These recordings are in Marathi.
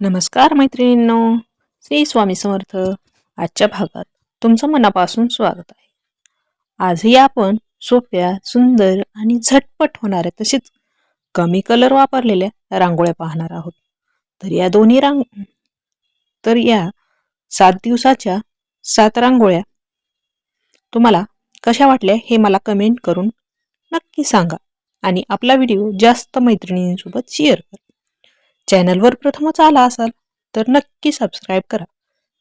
नमस्कार मैत्रिणींनो. श्री स्वामी समर्थ आजच्या भागात तुमचं मनापासून स्वागत आहे. आजही आपण सोप्या सुंदर आणि झटपट होणाऱ्या तसेच कमी कलर वापरलेल्या रांगोळ्या पाहणार आहोत. तर या दोन्ही रांग तर या सात दिवसाच्या सात रांगोळ्या तुम्हाला कशा वाटल्या हे मला कमेंट करून नक्की सांगा आणि आपला व्हिडिओ जास्त मैत्रिणींसोबत शेअर करा. चॅनलवर प्रथमच आला असाल तर नक्की सबस्क्राईब करा.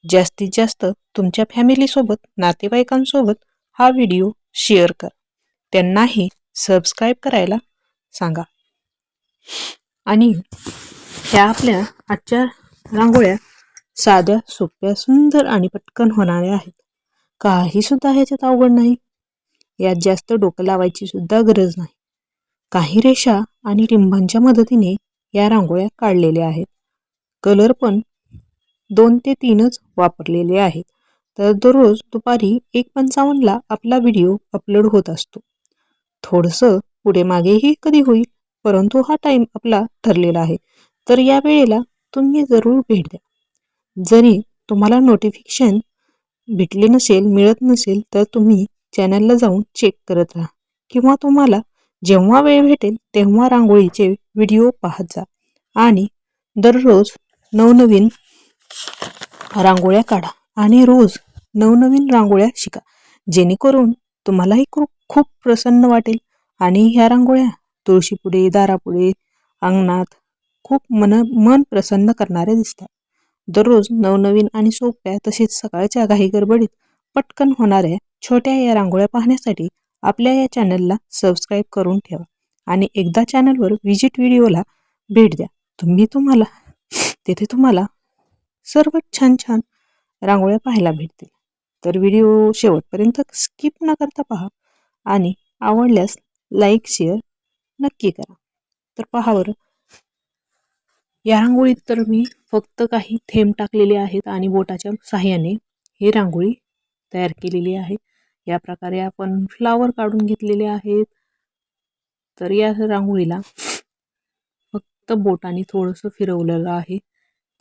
जास्तीत जास्त तुमच्या फॅमिलीसोबत नातेवाईकांसोबत हा व्हिडिओ शेअर करा. त्यांनाही सबस्क्राईब करायला सांगा. आणि ह्या आपल्या आजच्या रांगोळ्या साध्या सोप्या सुंदर आणि पटकन होणाऱ्या आहेत. काहीसुद्धा ह्याच्यात अवघड नाही. यात जास्त डोकं लावायची सुद्धा गरज नाही. काही रेषा आणि टिंबांच्या मदतीने या रांगोळ्या काढलेल्या आहेत. कलर पण दोन ते तीनच वापरलेले आहेत. तर दररोज दुपारी एक पंचावन्नला आपला व्हिडिओ अपलोड होत असतो. थोडंसं पुढे मागेही कधी होईल परंतु हा टाईम आपला ठरलेला आहे. तर या वेळेला तुम्ही जरूर भेट द्या. जरी तुम्हाला नोटिफिकेशन भेटले नसेल मिळत नसेल तर तुम्ही चॅनलला जाऊन चेक करत राहा. किंवा तुम्हाला जेव्हा वेळ भेटेल तेव्हा रांगोळीचे व्हिडिओ पाहत जा. आणि दररोज नवनवीन रांगोळ्या काढा आणि रोज नवनवीन रांगोळ्या शिका. जेणेकरून तुम्हालाही खूप खूप प्रसन्न वाटेल आणि ह्या रांगोळ्या तुळशीपुढे दारापुढे अंगणात खूप मन मन प्रसन्न करणाऱ्या दिसतात. दररोज नवनवीन आणि सोप्या तसेच सकाळच्या घाई गडबडीत पटकन होणाऱ्या छोट्या या रांगोळ्या पाहण्यासाठी आपल्या या चॅनलला सबस्क्राईब करून ठेवा आणि एकदा चॅनलवर व्हिजिट व्हिडिओला भेट द्या. तुम्ही तुम्हाला तेथे तुम्हाला सर्व छान छान रांगोळ्या पाहायला भेटतील. तर व्हिडिओ शेवटपर्यंत स्किप न करता पहा आणि आवडल्यास लाईक शेअर नक्की करा. तर पहा बरं. या रांगोळीत तर मी फक्त काही थेंब टाकलेले आहेत आणि बोटाच्या साह्याने ही रांगोळी तयार केलेली आहे. या प्रकारे आपण फ्लावर काढून घेतलेले आहेत. तर या रांगोळीला फक्त बोटाने थोडंसं फिरवलेलं आहे.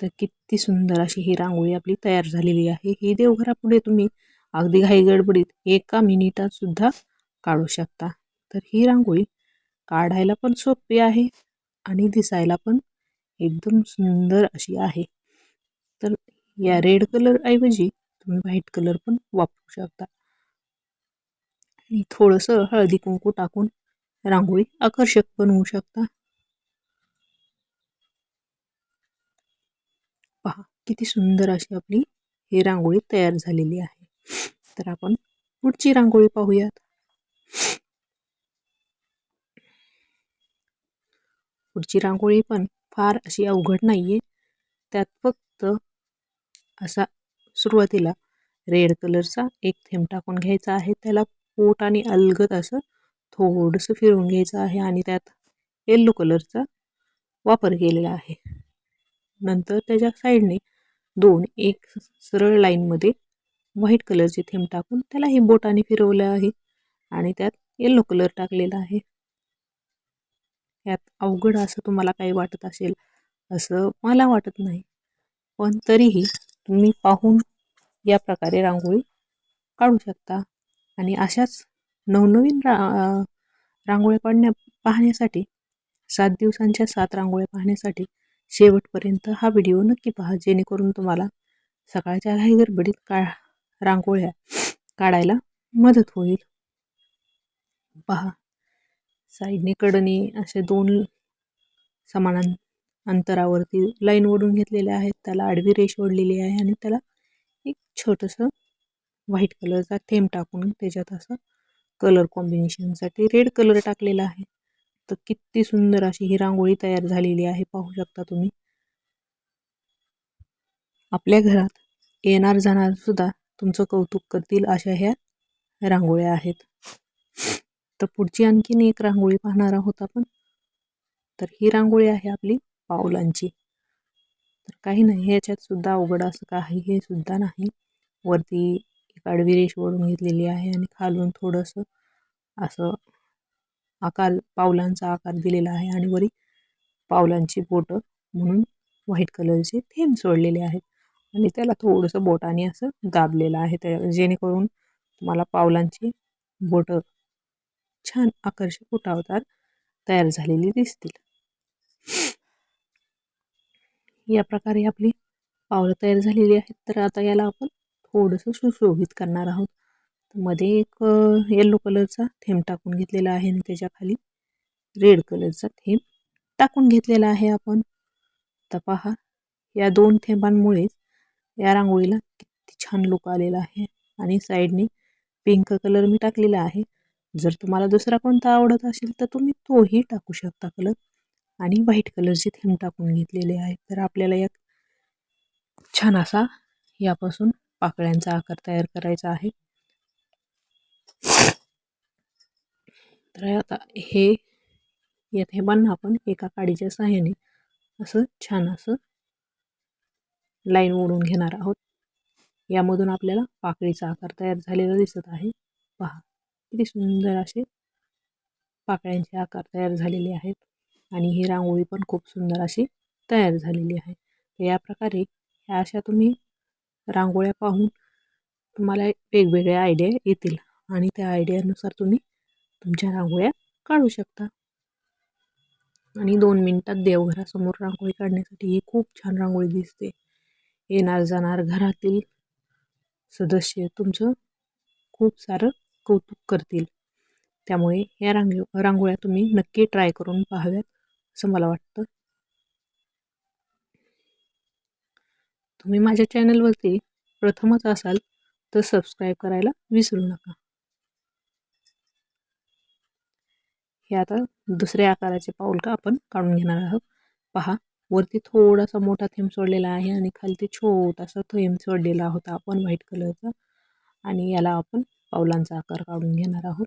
तर किती सुंदर अशी ही रांगोळी आपली तयार झालेली आहे. ही देवघरापुढे तुम्ही अगदी घाई गडबडीत एका मिनिटात सुद्धा काढू शकता. तर ही रांगोळी काढायला पण सोपी आहे आणि दिसायला पण एकदम सुंदर अशी आहे. तर या रेड कलर ऐवजी तुम्ही व्हाईट कलर पण वापरू शकता. आणि थोडंसं हळदी कुंकू टाकून रांगोळी आकर्षक बनवू शकता. पहा किती सुंदर अशी आपली ही रांगोळी तयार झालेली आहे. तर आपण पुढची रांगोळी पाहूयात. पुढची रांगोळी पण फार अशी अवघड नाही आहे त्यात फक्त असा सुरुवातीला रेड कलरचा एक थेंब टाकून घ्यायचा आहे. त्याला पोट आणि अलगद असं थोडंसं फिरवून घ्यायचं आहे आणि त्यात येल्लो कलरचा वापर केलेला आहे. नंतर त्याच्या साईडने दोन एक सरळ लाईनमध्ये व्हाईट कलरचे थेंब टाकून त्यालाही बोटाने फिरवलं आहे आणि त्यात येल्लो कलर टाकलेला आहे. यात अवघड असं तुम्हाला काही वाटत असेल असं मला वाटत नाही. पण तरीही तुम्ही पाहून या प्रकारे रांगोळी काढू शकता आणि अशाच नवनवीन रा रांगोळ्या पाडण्या पाहण्यासाठी सात दिवसांच्या सात रांगोळ्या पाहण्यासाठी शेवटपर्यंत हा व्हिडिओ नक्की पहा जेणेकरून तुम्हाला सकाळच्या घाई गडबडीत का रांगोळ्या काढायला मदत होईल. पहा साईडने कडने असे दोन समान अंतरावरती लाईन ओढून घेतलेल्या आहेत. त्याला आडवी रेष ओढलेली आहे आणि त्याला एक छोटंसं व्हाईट कलरचा थेंब टाकून त्याच्यात असं कलर कॉम्बिनेशनसाठी रेड कलर टाकलेला आहे. तर किती सुंदर अशी ही रांगोळी तयार झालेली आहे पाहू शकता तुम्ही. आपल्या घरात येणार जाणार सुद्धा तुमचं कौतुक करतील अशा ह्या रांगोळ्या आहेत. तर पुढची आणखीन एक रांगोळी पाहणार आहोत आपण. तर ही रांगोळी आहे आपली पावलांची. तर काही नाही ह्याच्यात सुद्धा अवघड असं काही हे सुद्धा नाही. वरती एक आडवी रेष ओढून घेतलेली आहे आणि खालून थोडंसं असं आकार पावलांचा आकार दिलेला आहे आणि वरी पावलांची बोटं म्हणून व्हाईट कलरचे थेंब सोडलेले आहेत. आणि त्याला थोडंसं बोटाने असं दाबलेलं आहे. त्या जेणेकरून तुम्हाला पावलांची बोटं छान आकर्षक उठावतात तयार झालेली दिसतील. या प्रकारे आपली पावलं तयार झालेली आहेत. तर आता याला आपण थोडंसं सुशोभित करणार आहोत. मध्ये एक येल्लो कलरचा थेंब टाकून घेतलेला आहे आणि त्याच्याखाली रेड कलरचा थेंब टाकून घेतलेला आहे आपण. तर पहा या दोन थेंबांमुळेच या रांगोळीला किती छान लुक आलेला आहे आणि साईडने पिंक कलर मी टाकलेला आहे. जर तुम्हाला दुसरा कोणता आवडत असेल तर तुम्ही तोही टाकू शकता कलर आणि व्हाईट कलरचे थेंब टाकून घेतलेले आहे. तर आपल्याला या छान असा यापासून पाकळ्यांचा आकार तयार करायचा आहे. तर आता हे या थेंबांना आपण एका काडीच्या सहाय्याने. असं छान असं लाईन ओढून घेणार आहोत. यामधून आपल्याला पाकळीचा आकार तयार झालेला दिसत आहे. पहा किती सुंदर असे पाकळ्यांचे आकार तयार झालेले आहेत. आणि ही रांगोळी पण खूप सुंदर अशी तयार झालेली आहे. या प्रकारे ह्या अशा तुम्ही रांगोळ्या पाहून तुम्हाला वेगवेगळ्या आयडिया येतील. आणि त्या आयडियानुसार तुम्ही तुमच्या रांगोळ्या काढू शकता. आणि दोन मिनटात देवघरासमोर रांगोळी काढण्यासाठी ही खूप छान रांगोळी दिसते. येणार जाणार घरातील सदस्य तुमचं खूप सारं कौतुक करतील. त्यामुळे या रांग रांगोळ्या तुम्ही नक्की ट्राय करून पाहाव्यात असं मला वाटतं. तुम्ही माझ्या चॅनलवरती प्रथमच असाल तर सबस्क्राईब करायला विसरू नका. हे आता दुसऱ्या आकाराचे पाऊल का आपण काढून घेणार आहोत. पहा वरती थोडासा मोठा थेंब सोडलेला आहे आणि खालती छोटासा थेंब सोडलेला होता आपण व्हाईट कलरचा. आणि याला आपण पावलांचा आकार काढून घेणार आहोत.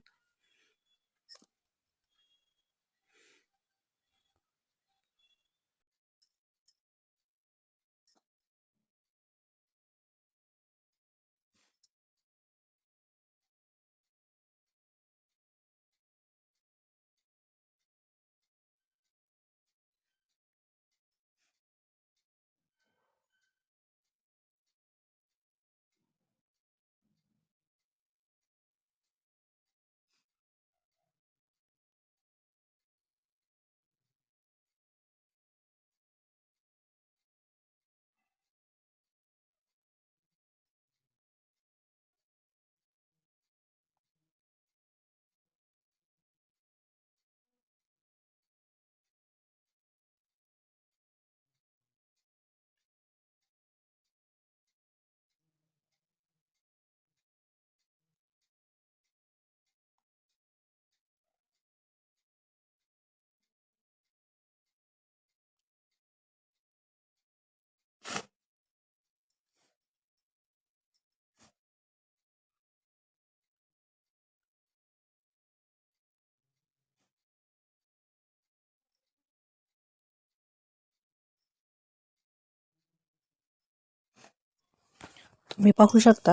तुम्ही पाहू शकता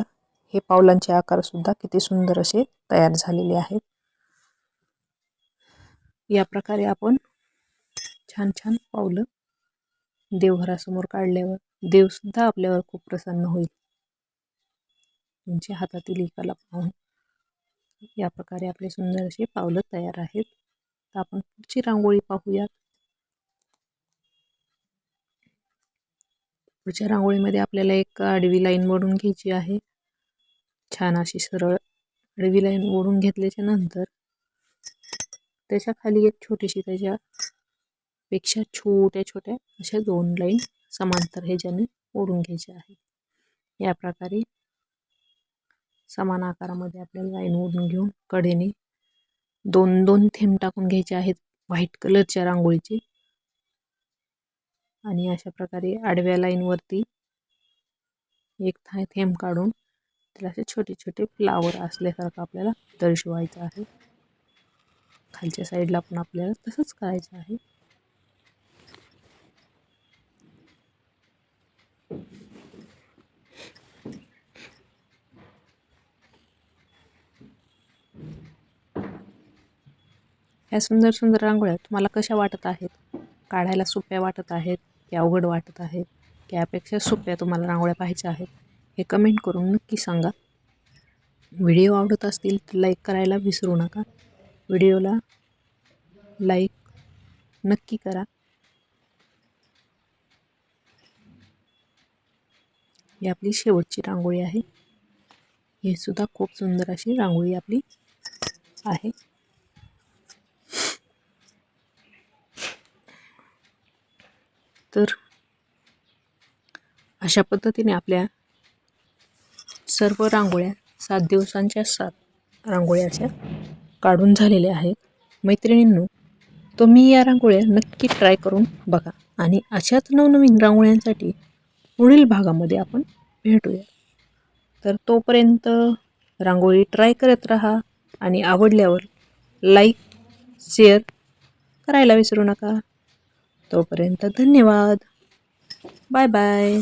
हे पावलांचे आकारसुद्धा किती सुंदर असे तयार झालेले आहेत. या प्रकारे आपण छान छान पावलं देवघरासमोर काढल्यावर देवसुद्धा आपल्यावर खूप प्रसन्न होईल. तुमच्या हातातील एकाला पाहून या प्रकारे आपले सुंदर असे पावलं तयार आहेत. तर आपण पुढची रांगोळी पाहूयात. पुढच्या रांगोळीमध्ये आपल्याला एक आडवी लाईन ओढून घ्यायची आहे. छान अशी सरळ आडवी लाईन ओढून घेतल्याच्या नंतर त्याच्याखाली एक छोटीशी त्याच्या पेक्षा छोट्या छोट्या अशा दोन लाईन समांतर ह्याच्याने ओढून घ्यायच्या आहे. या प्रकारे समान आकारामध्ये आपल्याला लाईन ओढून घेऊन कडेने दोन दोन थेंब टाकून घ्यायचे आहेत. व्हाईट कलरच्या रांगोळीचे. आणि अशा प्रकारे आडव्या लाईनवरती एक थाय थेंब काढून त्याला असे छोटे छोटे फ्लावर असल्यासारखं आपल्याला दर्शवायचं आहे. खालच्या साईडला पण आपल्याला तसंच करायचं आहे. ह्या सुंदर सुंदर रांगोळ्या तुम्हाला कशा वाटत आहेत? काढायला सोप्या वाटत आहेत? की अवघड वाटत आहेत की यापेक्षा सोप्या तुम्हाला रांगोळ्या पाहायच्या आहेत हे कमेंट करून नक्की सांगा. व्हिडिओ आवडत असतील तर लाईक करायला विसरू नका. व्हिडिओला लाईक नक्की करा. ही आपली शेवटची रांगोळी आहे. हे सुद्धा खूप सुंदर अशी रांगोळी आपली आहे. तर अशा पद्धतीने आपल्या सर्व रांगोळ्या सात दिवसांच्या सात रांगोळ्याच्या काढून झालेल्या आहेत. मैत्रिणींनो तुम्ही या रांगोळ्या नक्की ट्राय करून बघा आणि अशाच नवनवीन रांगोळ्यांसाठी पुढील भागामध्ये आपण भेटूया. तर तोपर्यंत रांगोळी ट्राय करत राहा आणि आवडल्यावर लाईक शेअर करायला विसरू नका. तोपर्यंत धन्यवाद. Bye bye.